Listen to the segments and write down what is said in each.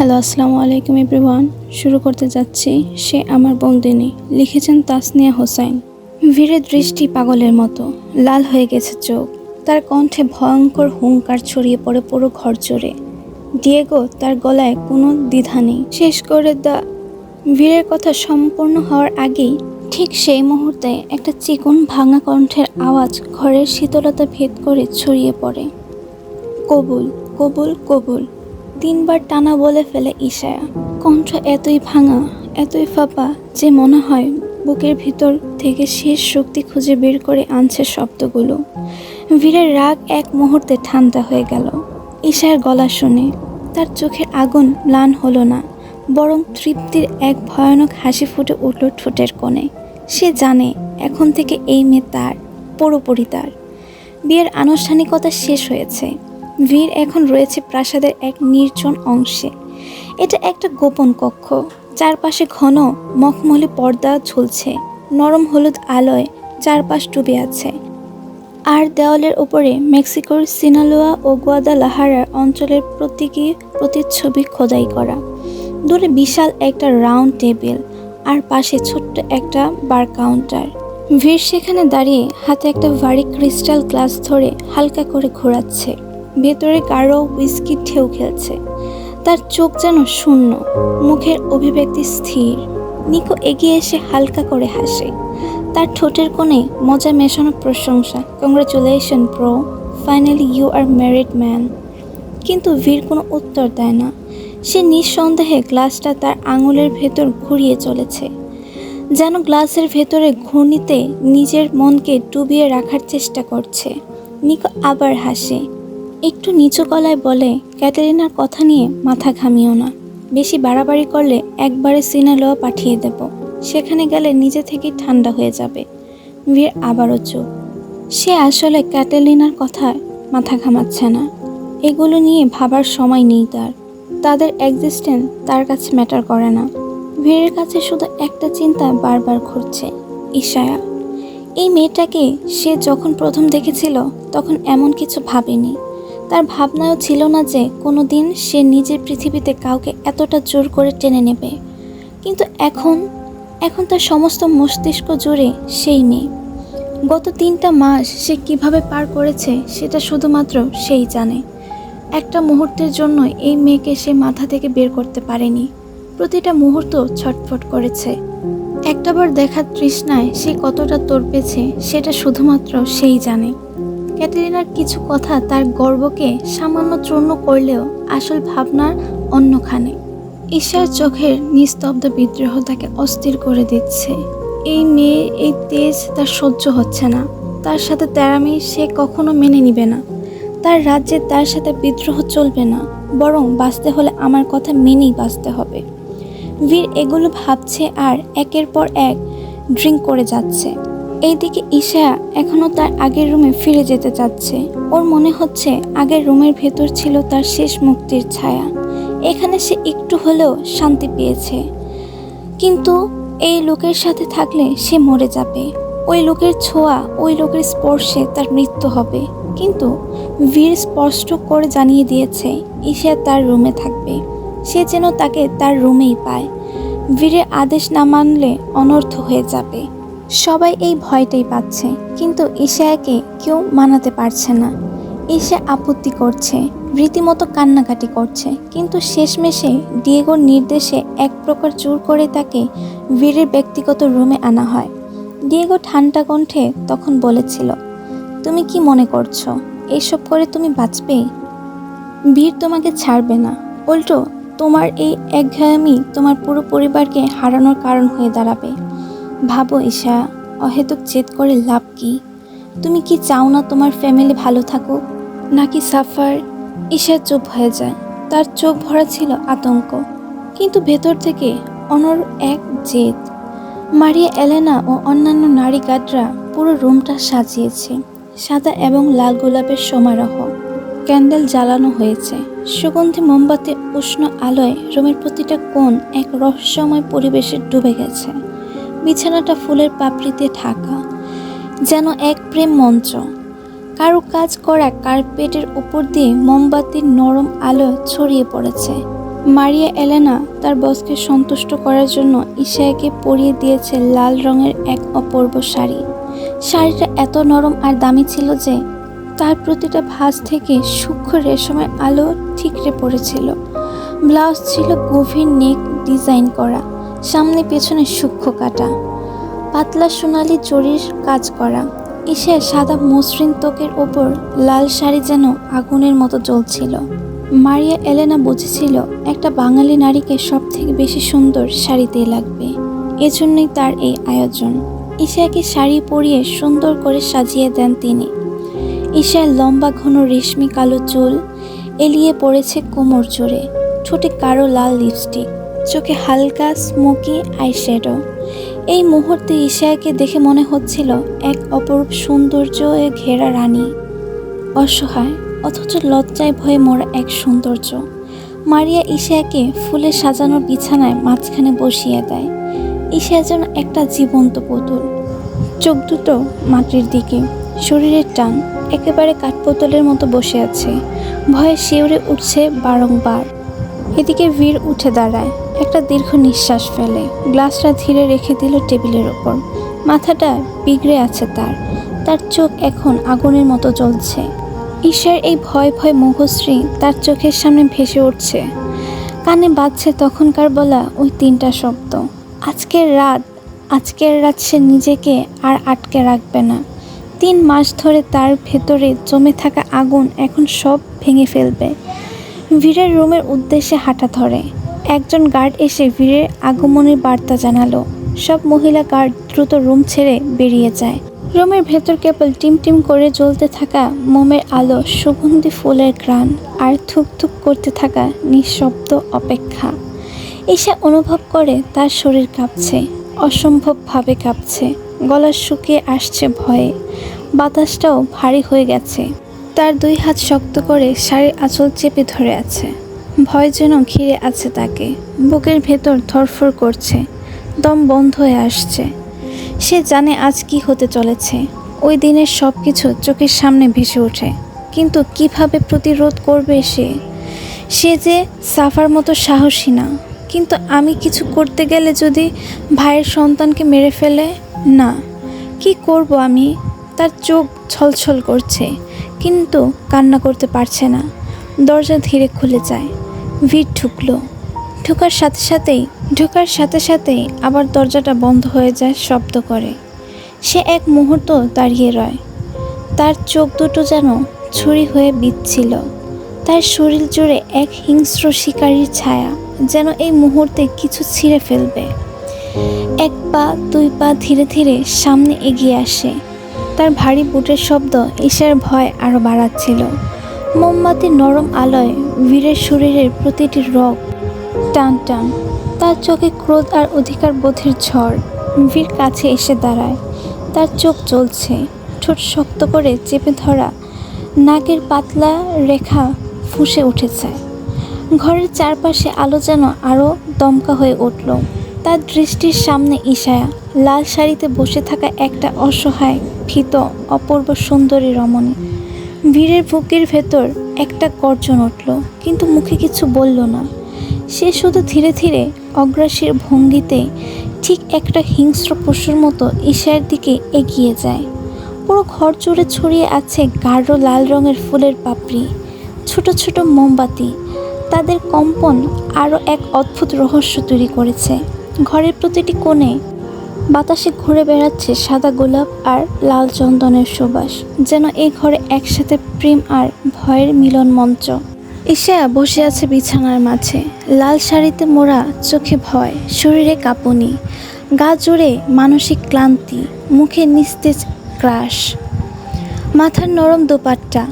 Hello, আসসালামু আলাইকুম everyone. শুরু করতে যাচ্ছি সে আমার বন্দিনী, লিখেছেন তাসনিয়া হোসাইন। বীরের দৃষ্টি পাগলের মতো, লাল হয়ে গেছে চোখ। তার কণ্ঠে ভয়ঙ্কর হুঙ্কার ছড়িয়ে পড়ে পুরো ঘর জুড়ে। ডিয়েগো, তার গলায় কোনো দ্বিধা নেই। শেষ করে দা বীরের কথা সম্পূর্ণ হওয়ার আগেই ঠিক সেই মুহূর্তে একটা চিকন ভাঙা কণ্ঠের আওয়াজ ঘরের শীতলতা ভেদ করে ছড়িয়ে পড়ে। কবুল কবুল কবুল। তিনবার টানা বলে ফেলে ঈশায়া কণ্ঠ এতই ভাঙা, এতই ফাঁপা যে মনে হয় বুকের ভিতর থেকে শেষ শক্তি খুঁজে বের করে আনছে শব্দগুলো। বীরের রাগ এক মুহূর্তে ঠান্ডা হয়ে গেল। ঈশার গলা শুনে তার চোখের আগুন ম্লান হলো না, বরং তৃপ্তির এক ভয়ানক হাসি ফুটে উঠল ঠোঁটের কোণে। সে জানে এখন থেকে এই মেয়ে তার, পুরোপুরি তার। বিয়ের আনুষ্ঠানিকতা শেষ হয়েছে। বীর এখন রয়েছে প্রাসাদের এক নির্জন অংশে। এটা একটা গোপন কক্ষ। চারপাশে ঘন, মখমলি পর্দা ঝুলছে। নরম হলুদ আলোয় চারপাশ ডুবে আছে। আর দেওয়ালের উপরে মেক্সিকোর সিনালোয়া ও গুয়াদালাহারার অঞ্চলের প্রতীকী প্রতিচ্ছবি খোদাই করা। দূরে বিশাল একটা রাউন্ড টেবিল আর পাশে ছোট্ট একটা বার কাউন্টার। ভিড় সেখানে দাঁড়িয়ে হাতে একটা ভারী ক্রিস্টাল গ্লাস ধরে হালকা করে ঘোরাচ্ছে। ভেতরে গাঢ় উইস্কি ঢেউ খেলছে। তার চোখ যেন শূন্য, মুখের অভিব্যক্তি স্থির। নিকো এগিয়ে এসে হালকা করে হাসে। তার ঠোঁটের কোণে মজা মেশানো প্রশংসা। Congratulation pro finally you are married man কিন্তু বীর কোনো উত্তর দেয় না। সে নিঃসন্দেহে গ্লাসটা তার আঙুলের ভেতর ঘুরিয়ে চলেছে। যেন গ্লাসের ভেতরে ঘূর্ণিতে নিজের মনকে ডুবিয়ে রাখার চেষ্টা করছে। নিকো আবার হাসে। একটু নিচু গলায় বলে, ক্যাটারিনার কথা নিয়ে মাথা ঘামিও না। বেশি বাড়াবাড়ি করলে একবারে সিনালোয়া পাঠিয়ে দেব। সেখানে গেলে নিজে থেকেই ঠান্ডা হয়ে যাবে। বীর আবারও চুপ সে আসলে ক্যাটালিনার কথায় মাথা ঘামাচ্ছে না। এগুলো নিয়ে ভাবার সময় নেই তার। তাদের এক্সিস্টেন্স তার কাছে ম্যাটার করে না। বীরের কাছে শুধু একটা চিন্তা বারবার ঘুরছে, ঈশায়া। এই মেয়েটাকে সে যখন প্রথম দেখেছিল, তখন এমন কিছু ভাবেনি। তার ভাবনাও ছিল না যে কোনো দিন সে নিজের পৃথিবীতে কাউকে এতটা জোর করে টেনে নেবে। কিন্তু এখন এখন তার সমস্ত মস্তিষ্ক জুড়ে সেই মেয়ে। গত তিনটা মাস সে কীভাবে পার করেছে সেটা শুধুমাত্র সেই জানে। একটা মুহূর্তের জন্য এই মেয়েকে সে মাথা থেকে বের করতে পারেনি। প্রতিটা মুহূর্ত ছটফট করেছে। একটাবার দেখার তৃষ্ণায় সে কতটা তরপেছে সেটা শুধুমাত্র সেই জানে। ক্যাটারিনার কিছু কথা তার গর্বকে সামান্য চূর্ণ করলেও আসল ভাবনার অন্যখানে। ঈশার চোখের নিস্তব্ধ বিদ্রোহ তাকে অস্থির করে দিচ্ছে। এই মেয়ে এই তেজ তার সহ্য হচ্ছে না। তার সাথে তেরামি সে কখনো মেনে নিবে না। তার রাজ্যে তার সাথে বিদ্রোহ চলবে না, বরং বাঁচতে হলে আমার কথা মেনেই বাঁচতে হবে। বীর এগুলো ভাবছে আর একের পর এক ড্রিঙ্ক করে যাচ্ছে। এইদিকে ঈশা এখনও তার আগের রুমে ফিরে যেতে চাচ্ছে। ওর মনে হচ্ছে আগের রুমের ভেতর ছিল তার শেষ মুক্তির ছায়া। এখানে সে একটু হলেও শান্তি পেয়েছে। কিন্তু এই লোকের সাথে থাকলে সে মরে যাবে। ওই লোকের ছোঁয়া, ওই লোকের স্পর্শে তার মৃত্যু হবে। কিন্তু বীর স্পষ্ট করে জানিয়ে দিয়েছে, ঈশা তার রুমে থাকবে। সে যেন তাকে তার রুমেই পায়। বীরের আদেশ না মানলে অনর্থ হয়ে যাবে। সবাই এই ভয়টাই পাচ্ছে। কিন্তু ঈশায়াকে কেউ মানাতে পারছে না। ঈশা আপত্তি করছে, রীতিমতো কান্নাকাটি করছে। কিন্তু শেষমেশে ডিয়েগোর নির্দেশে এক প্রকার জোর করে তাকে বীরের ব্যক্তিগত রুমে আনা হয়। ডিয়েগো ঠান্ডা কণ্ঠে তখন বলেছিল, তুমি কি মনে করছ? এইসব করে তুমি বাঁচবে? বীর তোমাকে ছাড়বে না। উল্টো, তোমার এই একঘেয়ামি তোমার পুরো পরিবারকে হারানোর কারণ হয়ে দাঁড়াবে। ভাবো ঈশা, অহেতুক জেদ করে লাভ কি? তুমি কি চাও না তোমার ফ্যামিলি ভালো থাকুক? নাকি সাফার? ঈশা চুপ হয়ে যায়। তার চোখ ভরা ছিল আতঙ্ক। কিন্তু ভেতর থেকে অনর এক জেদ। মারিয়া এলেনা ও অন্যান্য নারী গাডরা পুরো রুমটা সাজিয়েছে। সাদা এবং লাল গোলাপের সমারোহ। ক্যান্ডেল জ্বালানো হয়েছে। সুগন্ধি মোমবাতি, উষ্ণ আলোয় রুমের প্রতিটা কোণ এক রহস্যময় পরিবেশে ডুবে গেছে। বিছানাটা ফুলের পাপড়িতে ঢাকা, যেন এক প্রেম মঞ্চ। কারও কাজ করা কার্পেটের উপর দিয়ে মোমবাতির নরম আলো ছড়িয়ে পড়েছে। মারিয়া এলেনা তার বসকে সন্তুষ্ট করার জন্য ঈশায়াকে পরিয়ে দিয়েছে লাল রঙের এক অপূর্ব শাড়ি। শাড়িটা এত নরম আর দামি ছিল যে, তার প্রতিটা ভাঁজ থেকে সূক্ষ্ম রেশমের আলো ঠিকরে পড়েছিল। ব্লাউজ ছিল গভীর নেক ডিজাইন করা। সামনে পেছনে সূক্ষ্ম কাটা, পাতলা সোনালি জরির কাজ করা ঈশা সাদা মসৃণ ত্বকের ওপর লাল শাড়ি যেন আগুনের মতো জ্বলছিল। মারিয়া এলেনা বুঝেছিল একটা বাঙালি নারীকে সব থেকে বেশি সুন্দর শাড়িতেই লাগবে। এজন্যই তার এই আয়োজন। ঈশাকে শাড়ি পরিয়ে সুন্দর করে সাজিয়ে দেন তিনি। ঈশার লম্বা ঘন রেশমি কালো চুল এলিয়ে পড়েছে কোমর জোরে, ঠোঁটে কারও লাল লিপস্টিক চোখে হালকা স্মোকি আইশ্যাডো এই মুহূর্তে ঈশাকে দেখে মনে হচ্ছিল এক অপরূপ সৌন্দর্য ঘেরা রানী। অসহায়, অথচ লজ্জায় ভয়ে মরা এক সৌন্দর্য। মারিয়া ঈশাকে ফুলে সাজানো বিছানায় মাঝখানে বসিয়ে দেয়। ঈশা যেন একটা জীবন্ত পুতুল। চোখ দুটো মাটির দিকে, শরীরের টান একেবারে কাঠপোতলের মতো বসে আছে। ভয়ে শিউরে উঠছে বারংবার। এদিকে বীর উঠে দাঁড়ায়। একটা দীর্ঘ নিঃশ্বাস ফেলে। গ্লাসটা ধীরে রেখে দিল টেবিলের ওপর। মাথাটা বিগড়ে আছে তার। তার চোখ এখন আগুনের মতো জ্বলছে। ঈশার এই ভয় ভয় মুখশ্রী তার চোখের সামনে ভেসে উঠছে। কানে বাজছে তখনকার বলা ওই তিনটা শব্দ। আজকের রাত আজকের রাত সে নিজেকে আর আটকে রাখবে না। তিন মাস ধরে তার ভেতরে জমে থাকা আগুন এখন সব ভেঙে ফেলবে। বীরের রুমের উদ্দেশ্যে হাঁটা ধরে। একজন গার্ড এসে ভিড়ের আগমনের বার্তা জানালো। সব মহিলা গার্ড দ্রুত রুম ছেড়ে বেরিয়ে যায়। রুমের ভেতর কেবল টিম টিম করে জ্বলতে থাকা মোমের আলো, সুগন্ধি ফুলের ঘ্রাণ আর থুক থুক করতে থাকা নিঃশব্দ অপেক্ষা। ঈশা অনুভব করে তার শরীর কাঁপছে, অসম্ভবভাবে কাঁপছে, গলা শুকিয়ে আসছে ভয়ে। বাতাসটাও ভারী হয়ে গেছে। তার দুই হাত শক্ত করে শাড়ির আঁচল চেপে ধরে আছে। ভয় যেন ঘিরে আছে তাকে। বুকের ভেতর ধরফর করছে। দম বন্ধ হয়ে আসছে। সে জানে আজ কি হতে চলেছে। ওই দিনের সব কিছু চোখের সামনে ভেসে ওঠে। কিন্তু কীভাবে প্রতিরোধ করবে সে? সে যে সাফার মতো সাহসী না। কিন্তু আমি কিছু করতে গেলে যদি ভাইয়ের সন্তানকে মেরে ফেলে? না। কি করব আমি? তার চোখ ছলছল করছে। কিন্তু কান্না করতে পারছে না। দরজা ধীরে খুলে যায়। ভিড় ঢুকলো। ঢোকার সাথে সাথেই, ঢোকার সাথে সাথেই আবার দরজাটা বন্ধ হয়ে যায় শব্দ করে। সে এক মুহূর্ত দাঁড়িয়ে রয়। তার চোখ দুটো যেন ছুরি হয়ে বিচ্ছিল তার শরীর জুড়ে এক হিংস্র শিকারীর ছায়া যেন এই মুহূর্তে কিছু ছিঁড়ে ফেলবে। এক পা, দুই পা ধীরে ধীরে সামনে এগিয়ে আসে। তার ভারী বুটের শব্দ ঈশার ভয় আরও বাড়াচ্ছিল। মোমবাতির নরম আলোয় বীরের শরীরের প্রতিটি রগ, টান টান। তার চোখে ক্রোধ আর অধিকার বোধের ঝড়। বীর কাছে এসে দাঁড়ায়। তার চোখ জ্বলছে। ঠোঁট শক্ত করে চেপে ধরা নাকের পাতলা রেখা ফুঁসে উঠেছে। ঘরের চারপাশে আলো যেন আরও দমকা হয়ে উঠল। তার দৃষ্টির সামনে ইশায়া, লাল শাড়িতে বসে থাকা একটা অসহায়, ভীত, অপূর্ব সুন্দরী রমণী। বীরের বুকের ভেতর একটা গর্জন উঠল, কিন্তু মুখে কিছু বলল না। সে শুধু ধীরে ধীরে অগ্রাসীর ভঙ্গিতে ঠিক একটা হিংস্র পশুর মতো ঈশার দিকে এগিয়ে যায়। পুরো ঘর জুড়ে ছড়িয়ে আছে গাঢ় লাল রঙের ফুলের পাপড়ি, ছোট ছোট মোমবাতি। তাদের কম্পন আরও এক অদ্ভুত রহস্য তৈরি করেছে। ঘরের প্রতিটি কোণে বাতাসে ঘুরে বেড়াচ্ছে সাদা গোলাপ আর লাল চন্দনের সুবাস, যেন এই ঘরে একসাথে প্রেম আর ভয়ের মিলন মঞ্চ। ঈশা বসে আছে বিছানার মাঝে। লাল শাড়িতে মোড়া চোখে ভয়, শরীরে কাঁপুনি। গা জুড়ে মানসিক ক্লান্তি, মুখে নিস্তেজ ক্রাশ। মাথার নরম দোপাট্টা,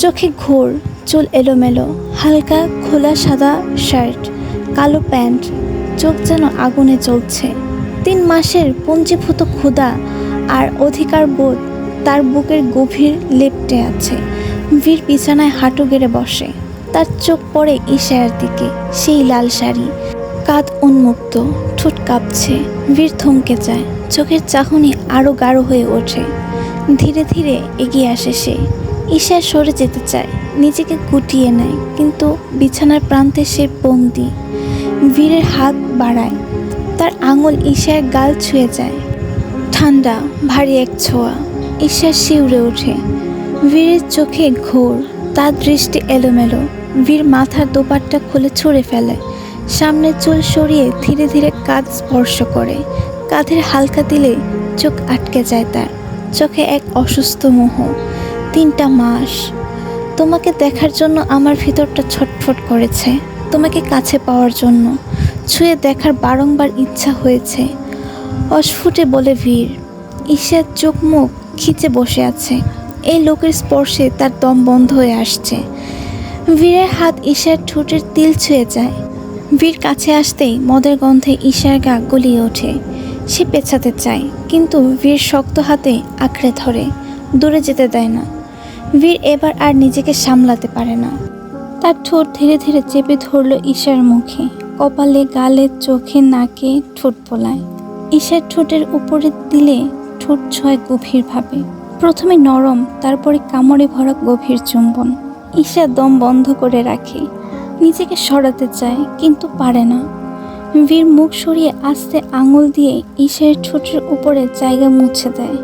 চোখে ঘোর, চুল এলোমেলো, হালকা খোলা সাদা শার্ট, কালো প্যান্ট, চোখ যেন আগুনে জ্বলছে। তিন মাসের পঞ্জীভূত ক্ষুধা আর অধিকার বোধ তার বুকের গভীর লেপটে আছে। বীর বিছানায় হাঁটু গেড়ে বসে। তার চোখ পড়ে ঈশায়ের দিকে, সেই লাল শাড়ি। কাঁধ উন্মুক্ত, ঠোঁট কাঁপছে। বীর থমকে যায়। চোখের চাহনি আরও গাঢ় হয়ে ওঠে। ধীরে ধীরে এগিয়ে আসে সে। ঈশা সরে যেতে চায়, নিজেকে গুটিয়ে নেয়, কিন্তু বিছানার প্রান্তে সে বন্দি। বীরের হাত বাড়ায়। তার আঙুল ঈশার গাল ছুঁয়ে যায়। ঠান্ডা, ভারী এক ছোঁয়া। ঈশার শিউরে ওঠে। বীরের চোখে ঘোর, তার দৃষ্টি এলোমেলো। বীর মাথার দোপাট্টা খুলে ছুঁড়ে ফেলে। সামনে চুল সরিয়ে ধীরে ধীরে কাঁধ স্পর্শ করে। কাঁধের হালকা দিলে চোখ আটকে যায় তার। চোখে এক অসুস্থ মোহ। তিনটা মাস। তোমাকে দেখার জন্য আমার ভিতরটা ছটফট করেছে। তোমাকে কাছে পাওয়ার জন্য। ছুঁয়ে দেখার বারংবার ইচ্ছা হয়েছে। অস্ফুটে বলে ভিড়। ঈশার চোখ মুখ খিচে বসে আছে। এই লোকের স্পর্শে তার দম বন্ধ হয়ে আসছে। বীরের হাত ঈশার ঠোঁটের তিল ছুঁয়ে যায়। বীর কাছে আসতেই মদের গন্ধে ঈশার গা গলিয়ে ওঠে। সে পেছাতে চায়, কিন্তু বীর শক্ত হাতে আঁকড়ে ধরে। দূরে যেতে দেয় না। বীর এবার আর নিজেকে সামলাতে পারে না। তার ঠোঁট ধীরে ধীরে চেপে ধরল ঈশার মুখে। কপালে, গালে, চোখে, নাকে ঠোঁট পোলায়। ঈশার ঠোঁটের উপরে দিলে ঠোঁট ছয় গভীরভাবে। প্রথমে নরম, তারপরে কামড়ে ভরা গভীর চুম্বন। ঈশা দম বন্ধ করে রাখে। নিজেকে সরাতে চায়, কিন্তু পারে না। বীর মুখ সরিয়ে আস্তে আঙুল দিয়ে ঈশার ঠোঁটের উপরে জায়গা মুছে দেয়।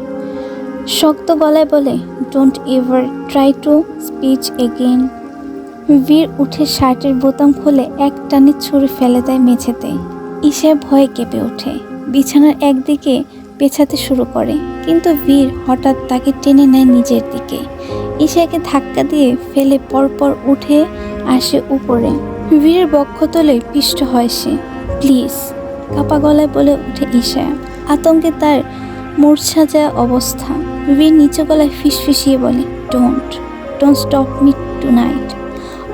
শক্ত গলায় বলে don't ever try to speech again Bir উঠে শার্টের বোতাম খুলে এক টানে ছুঁড়ে ফেলে দেয় মেঝেতে। ঈশা ভয়ে কেঁপে ওঠে। বিছানার একদিকে পেছাতে শুরু করে। কিন্তু বীর হঠাৎ তাকে টেনে নেয় নিজের দিকে। ঈশাকে ধাক্কা দিয়ে ফেলে পরপর উঠে আসে উপরে। বীরের বক্ষতলে পিষ্ট হয় সে। প্লিজ, কাপা গলায় বলে উঠে ঈশা। আতঙ্কে তার মূর্ছা যাওয়া অবস্থা। বীর নিচু গলায় ফিসফিসিয়ে বলে don't don't stop me tonight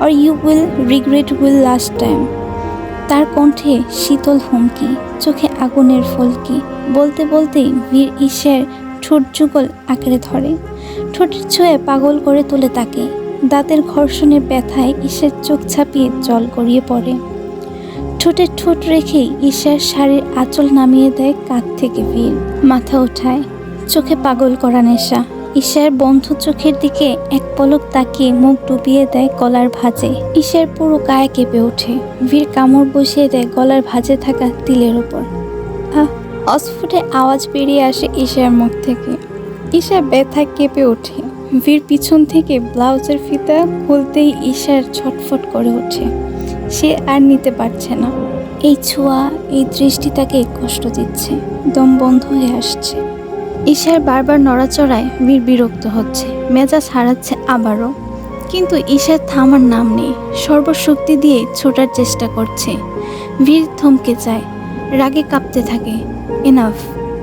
or you will regret will last time তার কণ্ঠে শীতল হুমকি, চোখে আগুনের ফলকি, বলতে বলতেই বীর ঈশের ঠোঁট যুগল আঁকড়ে ধরে। ঠোঁটের ছোঁয়ে পাগল করে তোলে তাকে। দাঁতের ঘর্ষণের ব্যথায় ঈশের চোখ ছাপিয়ে জল গড়িয়ে পড়ে। ঠোঁটে ঠোঁট রেখেই ঈশার শাড়ির আঁচল নামিয়ে দেয় কাঁধ থেকে বীর। মাথা ওঠায় চোখে পাগল করা নেশা। ঈশার বন্ধ চোখের দিকে এক পলক তাকিয়ে মুখ ডুবিয়ে দেয় গলার ভাঁজে। ঈশার পুরো গায়ে কেঁপে ওঠে। বীর কামড় বসিয়ে দেয় গলার ভাঁজে থাকা তিলের ওপর অস্ফুটে আওয়াজ বেরিয়ে আসে ঈশার মুখ থেকে। ঈশা ব্যথা কেঁপে ওঠে। বীর পিছন থেকে ব্লাউজের ফিতা খুলতেই ঈশার ছটফট করে ওঠে। সে আর নিতে পারছে না। এই ছোঁয়া, এই দৃষ্টি তাকে কষ্ট দিচ্ছে। দম বন্ধ হয়ে আসছে। ঈশার বারবার নড়াচড়ায় বীর বিরক্ত হচ্ছে। মেজাজ হারাচ্ছে আবারও। কিন্তু ঈশার থামার নাম নেই। সর্বশক্তি দিয়ে ছোটার চেষ্টা করছে। বীর থমকে যায়। রাগে কাঁপতে থাকে। এনাফ।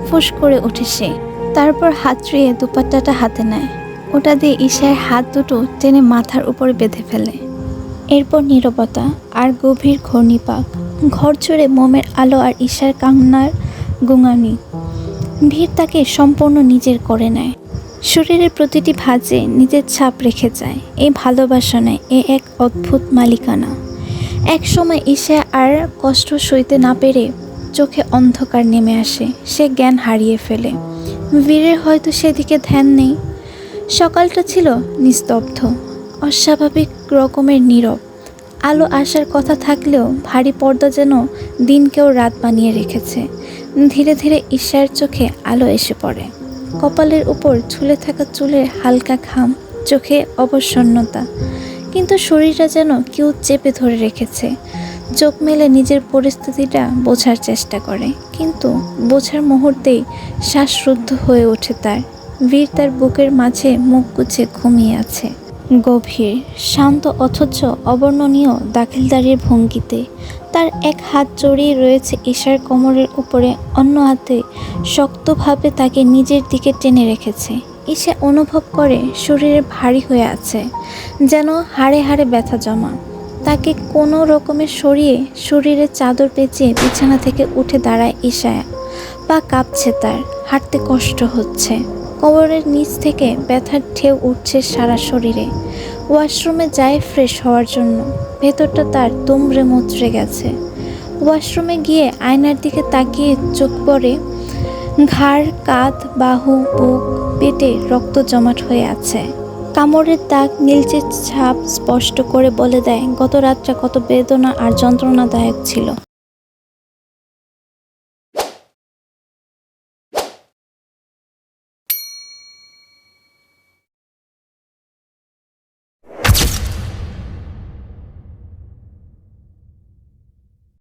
ফুস করে ওঠে সে। তারপর হাত রেয়ে দুপাট্টাটা হাতে নেয়। ওটা দিয়ে ঈশার হাত দুটো টেনে মাথার উপরে বেঁধে ফেলে। এরপর নীরবতা আর গভীর ঘূর্ণিপাক। ঘর জুড়ে মোমের আলো আর ঈশার কান্নার গুঙানি। ভিড় তাকে সম্পূর্ণ নিজের করে নেয়। শরীরের প্রতিটি ভাঁজে নিজের ছাপ রেখে যায়। এই ভালোবাসা নেয়, এ এক অদ্ভুত মালিকানা। এক সময় ঈশা আর কষ্ট সইতে না পেরে চোখে অন্ধকার নেমে আসে। সে জ্ঞান হারিয়ে ফেলে। বীরের হয়তো সেদিকে ধ্যান নেই। সকালটা ছিল নিস্তব্ধ, অস্বাভাবিক রকমের নীরব। আলো আসার কথা থাকলেও ভারী পর্দা যেন দিনকেও রাত বানিয়ে রেখেছে। ধীরে ধীরে ঈশার চোখে আলো এসে পড়ে। কপালের উপর ঝুলে থাকা চুলের হালকা ঘাম, চোখে অবসন্নতা। কিন্তু শরীরটা যেন কেউ চেপে ধরে রেখেছে। চোখ মেলে নিজের পরিস্থিতিটা বোঝার চেষ্টা করে। কিন্তু বোঝার মুহূর্তেই শ্বাসরুদ্ধ হয়ে ওঠে তার। বীর তার বুকের মাঝে মুখ গুছে ঘুমিয়ে আছে। গভীর, শান্ত, অথচ অবর্ণনীয় দাখিলদারির ভঙ্গিতে তার এক হাত জড়িয়ে রয়েছে ঈশার কোমরের উপরে, অন্য হাতে শক্তভাবে তাকে নিজের দিকে টেনে রেখেছে। ঈশা অনুভব করে শরীরে ভারী হয়ে আছে, যেন হাড়ে হাড়ে ব্যথা জমা। তাকে কোনো রকমে সরিয়ে শরীরে চাদর পেঁচিয়ে বিছানা থেকে উঠে দাঁড়ায় ঈশায়া পা কাঁপছে তার, হাঁটতে কষ্ট হচ্ছে। কোমরের নিচ থেকে ব্যথার ঢেউ উঠছে সারা শরীরে। ওয়াশরুমে যায় ফ্রেশ হওয়ার জন্য। ভেতরটা তার দুমড়ে মুচড়ে গেছে। ওয়াশরুমে গিয়ে আয়নার দিকে তাকিয়ে চোখ পড়ে ঘাড়, কাঁধ, বাহু, বুক, পেটে রক্ত জমাট হয়ে আছে। কামড়ের দাগ নীলচে ছাপ স্পষ্ট করে বলে দেয়, গত রাতটা কত বেদনা আর যন্ত্রণাদায়ক ছিল।